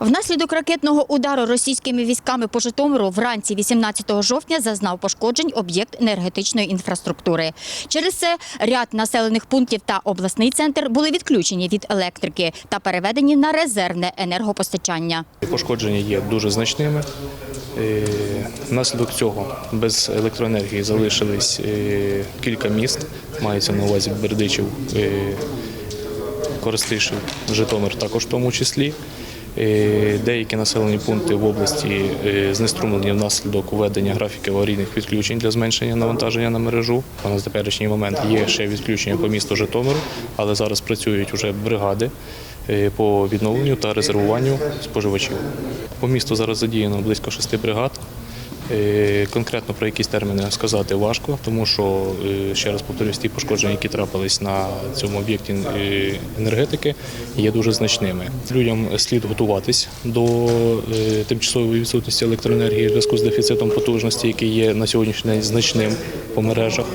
Внаслідок ракетного удару російськими військами по Житомиру вранці 18 жовтня зазнав пошкоджень об'єкт енергетичної інфраструктури. Через це ряд населених пунктів та обласний центр були відключені від електрики та переведені на резервне енергопостачання. Пошкодження є дуже значними. Е, Внаслідок цього без електроенергії залишились е, кілька міст. Мається на увазі Бердичів, е, Коростишів, Житомир також в тому числі. Е, Деякі населені пункти в області е, знеструмлені внаслідок введення графіків аварійних відключень для зменшення навантаження на мережу. У нас в теперішній момент є ще відключення по місту Житомиру, але зараз працюють вже бригади е, по відновленню та резервуванню споживачів. По місту зараз задіяно близько шести бригад. Е, Конкретно про якісь терміни сказати важко, тому що е, ще раз повторюсь, ті пошкодження, які трапились на цьому об'єкті е, енергетики, є дуже значними. Людям слід готуватись до тимчасової відсутності електроенергії в зв'язку з дефіцитом потужності, який є на сьогоднішній день значним по мережах.